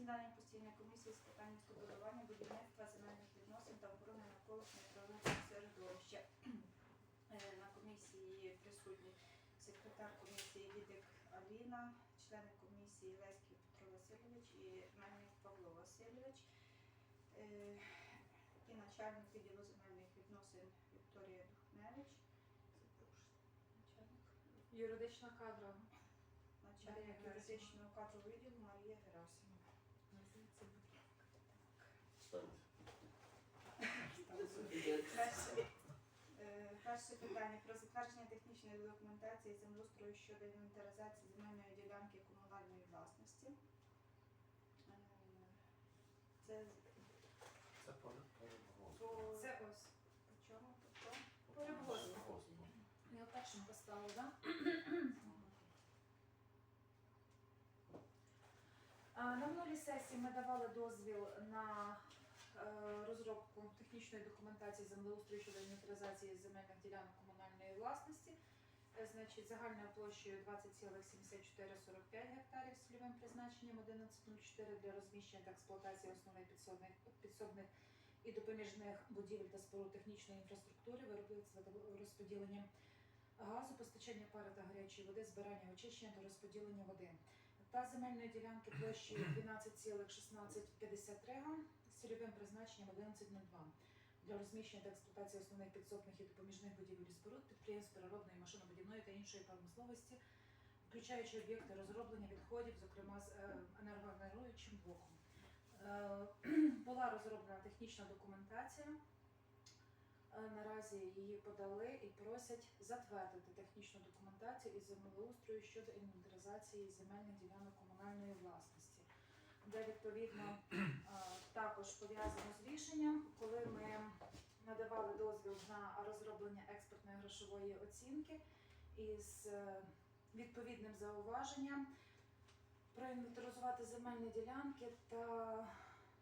засідання постійної комісії з питань містобудування, будівництва, земельних відносин та охорони навколишнього природного середовища. Е, На комісії присутні секретар комісії Відик Аліна, члени комісії Леський Петро Васильович і Мельник Павло Васильович. Е, І начальник відділу земельних відносин Вікторія Духневич. Юридична кадра. начальник юридичного кадрового відділу Марія Герасимова. Перше, е, перше питання про затвердження технічної документації землеустрою щодо інвентаризації земельної ділянки комунальної власності. Е, Це Це по по по, Це ось. по чому? По чому? госпу. Я першим поставила, так? На минулій сесії ми давали дозвіл на розробку технічної документації землеустрою щодо інвентаризації земельних ділянок комунальної власності. Е, Значить, загальною площею 20,7445 гектарів з цільовим призначенням 1104 для розміщення та експлуатації основних підсобних, підсобних і допоміжних будівель та споруд технічної інфраструктури, виробництва та розподілення газу, постачання пари та гарячої води, збирання очищення та розподілення води. Та земельної ділянки площею 12,1653 з цільовим призначенням 1102 для розміщення та експлуатації основних підсобних і допоміжних будівель і споруд, підприємств переробної, машинобудівної та іншої промисловості, включаючи об'єкти розроблення відходів, зокрема з е, енергогенеруючим блоком. Е, Була розроблена технічна документація. Е, Наразі її подали і просять затвердити технічну документацію із землеустрою щодо інвентаризації земельних ділянок комунальної власності, де відповідно е, також пов'язано з рішенням, коли ми надавали дозвіл на розроблення експертної грошової оцінки із е, відповідним зауваженням проінвентаризувати земельні ділянки та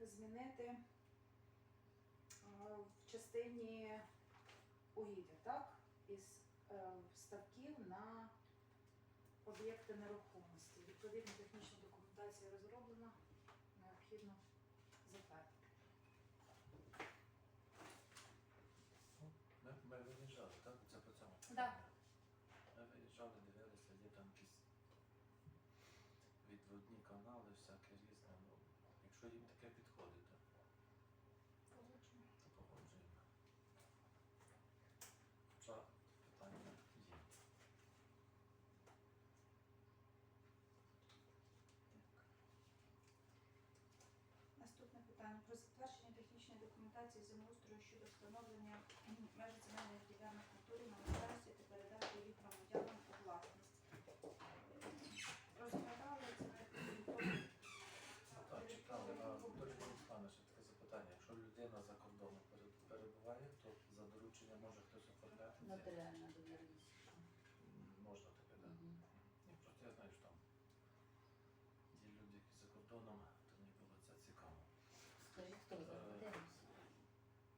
змінити частині угіддя, так? Із е, ставків на об'єкти нерухомості. Відповідна технічна документація розроблена, необхідно затвердити. Ми, ми виїжджали, так? Це по цьому. Да. Ми виїжджали, дивилися, є там якісь відводні канали, всяке різне. Ну, якщо їм таке підходить, то, то погоджуємо. Хоча питання є. Наступне питання про затвердження технічної документації землеустрою щодо встановлення меж земельних ділянок культури на власності та передачі їх громадянам у власність. Розглядали це Так, чекали, на точку Руслана ще таке запитання. Якщо людина за кордоном перебуває, то за доручення може хтось оформляти? Нотаріальна довіреність. М, Можна таке, так? Мгм. Ні, просто я знаю, що там є люди, які за кордоном, то мені було це цікаво. Скажіть, хто за подивимося?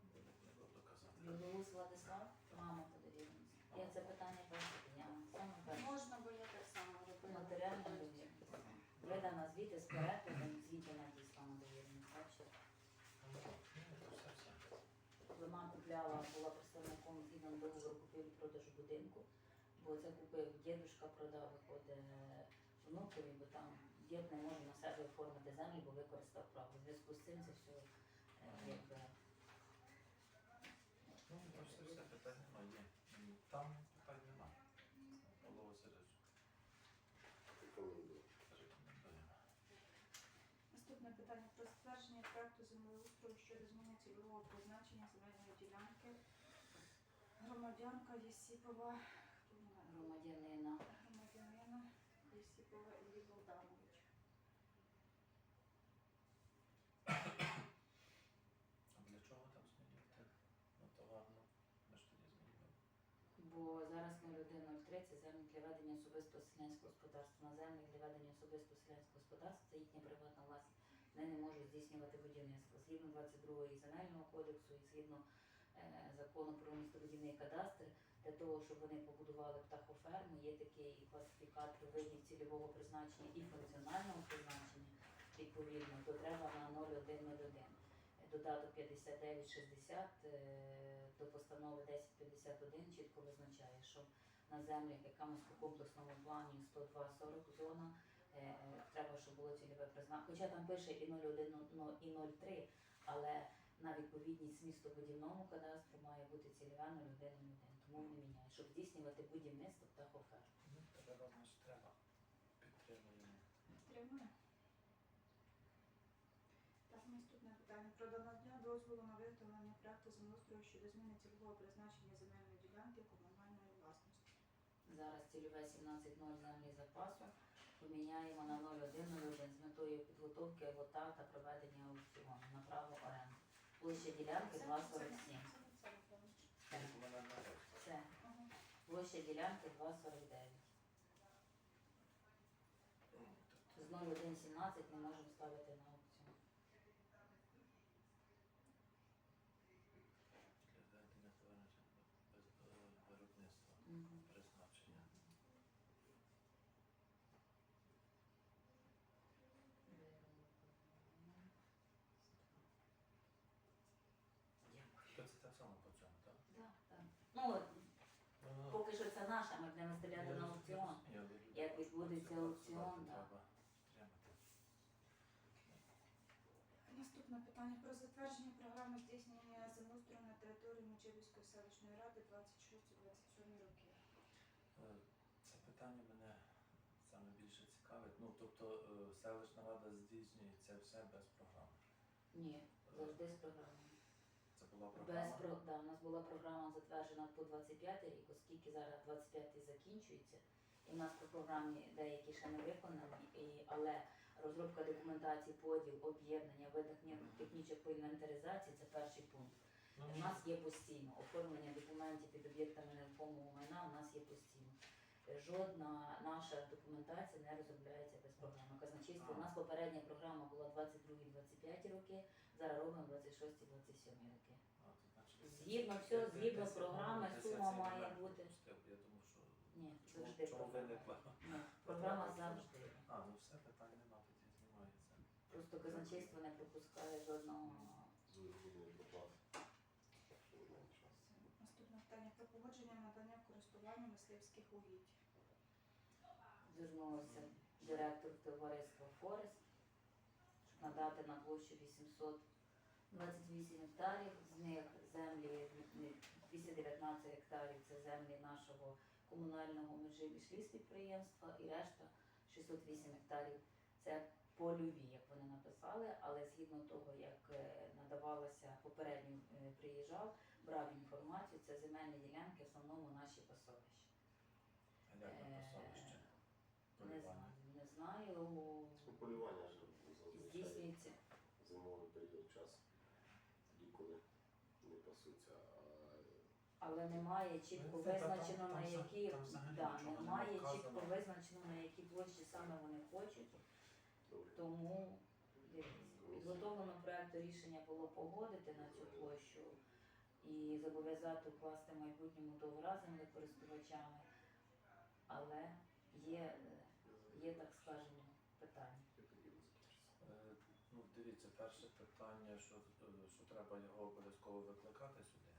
Не буду казати. Білоус Владислав, мама по довіреності. Я це питання перше підняла. Саме перше. можна, бо я так само робила. Нотаріальна довіреність. Звіти з перекладом, звіти надіслана довіреність. Бачите? Ну, то все, все. Коли мама купляла, була представником згідно договору купівлі-продажу будинку, бо це купив дідушка, продав, виходить внукові, бо там дід не може на себе оформити землю, бо використав право. У зв'язку з цим це все е, якби. Ну, то все, питань немає. Там питань нема. Павло Васильович, рекомендуємо. Наступне питання про затвердження проекту землеустрою щодо зміни цільового призначення земельної ділянки. Громадянка Єсіпова. Громадянина. громадянина Єсіпова Іллі Богданович. А для чого там змінювати на товарну? Ми ж тоді змінювали. Бо зараз 0103 це землі для ведення особистого селянського господарства. На землі для ведення особистого селянського господарства це їхня приватна власність. Здійснювати будівництво. Згідно 22 земельного кодексу і згідно е, закону про містобудівний кадастр, для того, щоб вони побудували птахоферму, є такий класифікатор видів цільового призначення і функціонального призначення. Відповідно, то треба на 0101. Додаток 5960 е, до постанови 1051 чітко визначає, що на землях, яка в комплексному плані 102-40 зона, треба, щоб було цільове призначення. Хоча там пише і 01, ну, і 03, але на відповідність містобудівному кадастру має бути цільове 0101. Тому не міняє, щоб здійснювати будівництво та оферту. Ну, треба, значить, треба. Підтримуємо. Підтримує. Так, наступне питання. Про надання дозволу на виготовлення проекту землеустрою щодо зміни цільового призначення земельної ділянки комунальної власності. Зараз цільове 17.0 землі запасу поміняємо на 0.1.01 з метою підготовки лота та проведення аукціону на право оренди. Площа ділянки 2,47. Це. Площа ділянки 2,49. З 0,1.17 не можемо ставити на аукціон. Для ведення товарного виробництва. Мгм. Призначення. Дякую. То це так само по цьому, так? Так, так. Ну, от, Ну, ну, поки що це наша, ми будемо виставляти я на аукціон. Як відбудеться аукціон, підтримати. Наступне питання про затвердження програми здійснення землеустрою на території Мочевської селищної ради 26-27 роки. Е, Це питання мене саме більше цікавить. Ну, тобто е, селищна рада здійснює це все без програми. Ні, завжди з програмою. Була Без програма. про да, у нас була програма затверджена по 25 рік, оскільки зараз 25 закінчується, і в нас по програмі деякі ще не виконані, але розробка документації, поділ, об'єднання, видання технічок по інвентаризації це перший пункт. У нас є постійно оформлення документів під об'єктами нерухомого майна. У нас є постійно. Жодна наша документація не розробляється без програми. Казначейство у нас попередня програма була 22-25 роки. Зараз робимо 26-27 роки. Згідно десять- згідно програми, сума має бути. Я думав, що Ні, чому, завжди чому програма. виникла? Ні, програма завжди. А, ну все, питань нема, тоді знімається. Просто казначейство не пропускає жодного. Ви. Наступне питання про погодження надання в користування мисливських угідь. Звернулася директор товариства Форест, надати на площу 828 гектарів, з них землі 219 гектарів це землі нашого комунального межі підприємства і решта 608 гектарів це польові, як вони написали, але згідно того, як е, надавалося попередньо е, приїжджав, брав інформацію, це земельні ділянки, в основному наші пасовища. А як на пасовище? Не знаю, не знаю. Ну, Полювання ж не Але немає чітко це визначено там на які там взагалі да, нічого не немає вказано. чітко визначено на які площі саме вони хочуть. добре. Тому підготовлено проекту рішення було погодити на цю площу і зобов'язати укласти в майбутньому договори з землекористувачами. Але є, е, є так скажемо, питання. Я тоді визначуся. Е, Ну, дивіться, перше питання, що, е, що треба його обов'язково викликати сюди.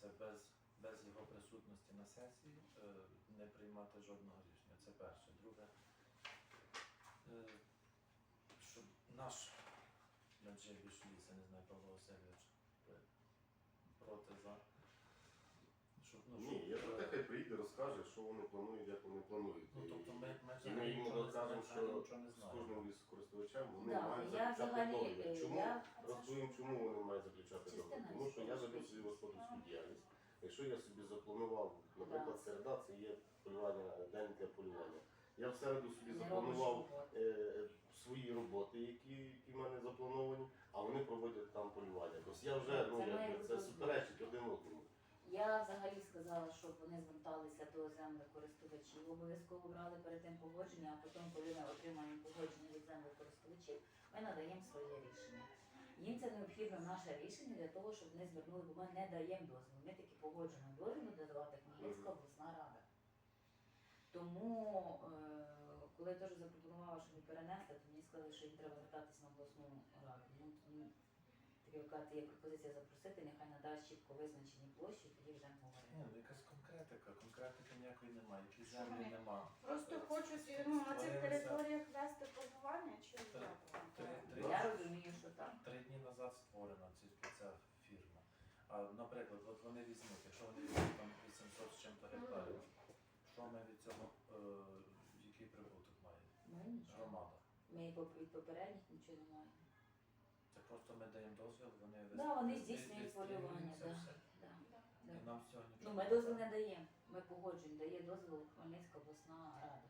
Це без, без його присутності на сесії е, не приймати жодного рішення. Це перше. Друге, е, щоб наш Наджибіш ліс, я не знаю, Павло Васильович, проти за. Щоб, ну, щоб, про те, е, хай приїде, розкаже, що вони планують, як вони планують. Ну, тобто ми, ми І взагалі ми йому нічого не докажемо, знаємо, що нічого не з знаємо. кожним лісокористувачем вони Да, мають я заключати взагалі, договір. е, Чому? я- Розповім, чому вони мають заключати Частина договір. Тому що я веду собі господарську діяльність. Якщо я собі запланував, наприклад, Да. середа, це є полювання, день для полювання. Я в середу собі Не робиш запланував е, свої роботи, які, які в мене заплановані, а вони проводять там полювання. Тобто я вже ну, Це має це бути суперечить один одному. Я взагалі сказала, щоб вони зверталися до землекористувачів, обов'язково брали перед тим погодження, а потім, коли ми отримаємо погодження від землекористувачів, ми надаємо своє рішення. Їм це необхідно наше рішення для того, щоб вони звернули, бо ми не даємо дозвіл. Ми таки погоджено дозвіл додавати Хмельницька обласна рада. Тому е, коли я теж запропонувала, щоб їх перенести, то мені сказали, що їм треба звертатись на обласну. Ну, ну, таке є пропозиція запросити, нехай надасть чітко визначені площі, тоді вже Ні, говоримо. ну якась конкретика, конкретики ніякої немає, які землі вони? нема. Просто хочуть ну, на цих територіях вести формування чи як Три- Я розумію, що так. Три дні назад створена ці- ця фірма. А, наприклад, от вони візьмуть, якщо вони візьмуть там 800 з чим-то гектарів, що ми від цього, е, який прибуток має? Ми нічого. Громада. Ми і поп- від попередніх нічого не маємо. Це просто ми даємо дозвіл, вони Да, вони здійснюють полювання, це да. все. Да. Да. І нам цього нічого Ну, ми не дозвіл треба. не даємо. Ми погоджуємо, дає дозвіл Хмельницька обласна рада.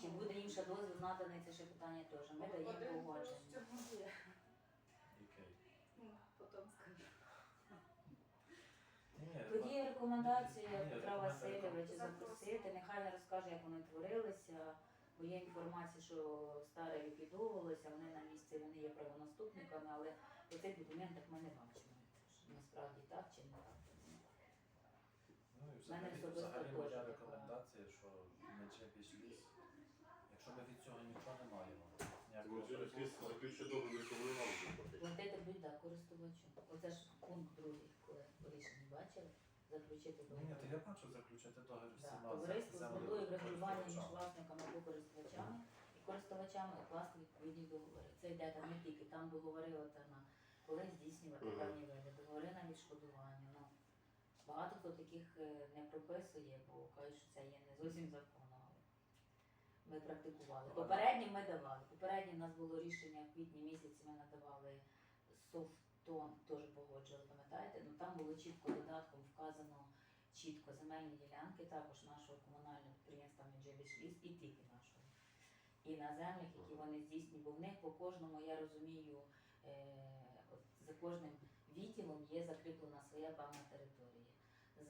Чи буде інша дозвіл наданий, це ще питання теж. Ми даємо погодження. Ну, Потім скажу. Ні, Тоді рекомендація Ні, Петра рекомендація Васильовича запросити. нехай він розкаже, як вони творилися, бо є інформація, що старе ліквідовувалося, вони на місці, вони є правонаступниками, але по цих документах ми не бачимо, що насправді так чи не так. Ну і Мене взагалі, особисто взагалі моя рекомендація, що не чепіш ліс. Якщо ми від цього нічого не маємо, ніякого через ліс прибутку, заключити договір, платити. Платити будь да, користувачу. Оце ж пункт другий, коли по рішенні бачили, заключити Ні, ні, то я бачу заключити договір Да, всіма Товариство з землею- метою врегулювання між користувачами. власниками і користувачами укласти відповідні договори. Це йде там не тільки там договори от, на коли здійснювати певні види, договори на відшкодування. Ну, багато хто таких е, не прописує, бо кажуть, що це є не зовсім законно. Ми практикували. Попередні ми давали. Попереднє в нас було рішення в квітні місяці. Ми надавали софтон, теж погоджували, пам'ятаєте? Ну там було чітко додатком вказано чітко земельні ділянки, також нашого комунального підприємства Меджибішліс і тільки. І на землях, які вони здійснюють, бо в них по кожному, я розумію, е, за кожним відділом є закріплена своя певна територія.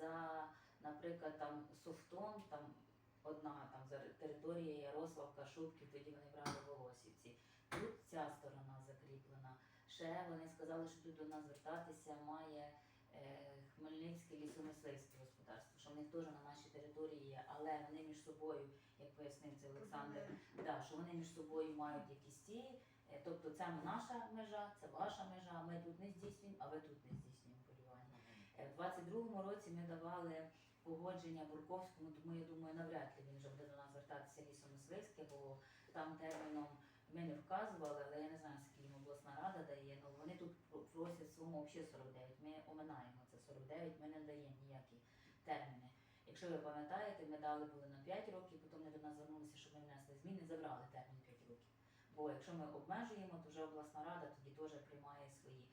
За, наприклад, там Софтон, там одна там за територія Ярославка, Шубків, тоді вони брали Волосівці. Тут ця сторона закріплена. Ще вони сказали, що тут до нас звертатися має е, Хмельницьке лісомисливське господарство, що в них теж на нашій території є, але вони між собою, як пояснив це Олександр, да, що вони між собою мають якісь ці. е, Тобто це наша межа, це ваша межа, ми тут не здійснюємо, а ви тут не здійснюємо полювання. Е, В 22-му році ми давали погодження Бурковському, тому я думаю, навряд ли він вже буде до нас звертатися лісомисливське, бо там терміном ми не вказували, але я не знаю, скільки їм обласна рада дає. Ну вони тут просять своєму взагалі 49. Ми оминаємо це 49, ми не даємо терміни. Якщо ви пам'ятаєте, ми дали були на 5 років, потім вони до нас звернулися, щоб ми внесли зміни, забрали термін 5 років. Бо якщо ми обмежуємо, то вже обласна рада тоді теж приймає свої.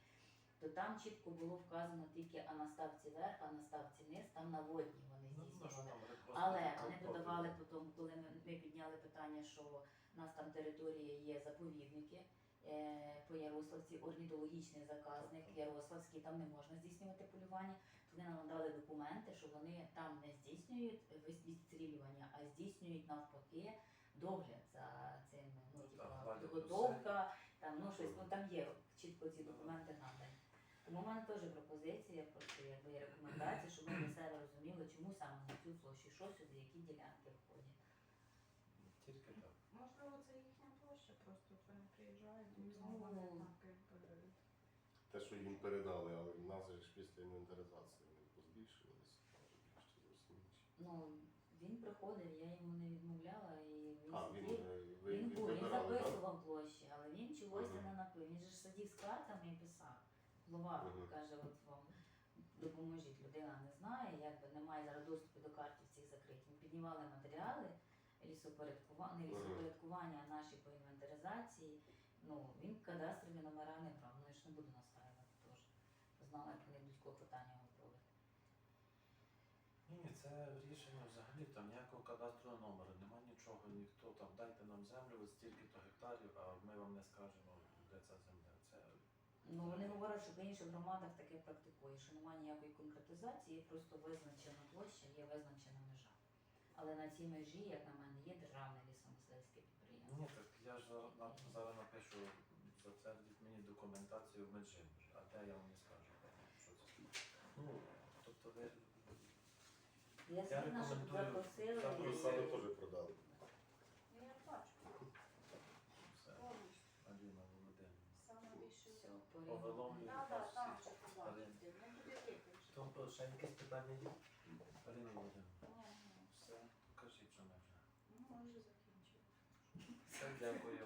То там чітко було вказано тільки а на ставці верх, а на ставці низ, там на водні вони Ну, ну, здійснювали. Але вони додавали потім, коли ми, підняли питання, що в нас там територія є заповідники е, по Ярославці, орнітологічний заказник Ярославський, там не можна здійснювати полювання. Нам надали документи, що вони там не здійснюють відстрілювання, а здійснюють навпаки догляд за цим, ну Ну, так, гладять підготовка, там ну щось, ну там є чітко ці документи надані. Тому в мене теж пропозиція, просто якби є рекомендація, щоб ми для себе розуміли, чому саме на цю площу, що сюди, які ділянки входять. Тільки так. Можливо, це їхня площа, просто вони приїжджають і Ну, знову вони так якби. Те, що їм передали, але в нас же ж після інвентаризації вони позбільшувалися, більше зовсім інші. Ну, він приходив, я йому не відмовляла, і він А, він, сидів. е, ви, Він був, він вибирали, так? записував площі, але він чогось Мгм. не напив. Він же ж сидів з картами і писав. Голова Мгм. каже, от вам допоможіть. Людина не знає, якби немає зараз доступу до картів всіх закритих. Ми піднімали матеріали лісопорядкування, не Мгм. лісопорядкування, а наші по інвентаризації. Ну, він кадастрові номера не брав, ну я ж не буду настаювати теж. Знала, як вони будь клопотання готові. Ні, це рішення взагалі там ніякого кадастрового номеру, нема нічого, ніхто там дайте нам землю, ось стільки-то гектарів, а ми вам не скажемо, де ця земля. Це Ну, вони говорять, що в інших громадах таке практикує, що немає ніякої конкретизації, просто визначена площа, є визначена межа. Але на цій межі, як на мене, є державне лісомисливське підприємство. ні, так я ж зараз, на- зараз напишу, затвердіть мені документацію в Меджимбі, а де я вам не скажу. Ну, тобто ви Я Я сильно, щоб рекомендую. запросили. Там і- Саду теж продали. Ну, Я бачу. все, Аліна Володимирівна. Повеломлюю там ще всіх. питання є? Аліна Володимирівна, все, кажіть, що ми вже. Ну, вже закінчили. Все, дякую.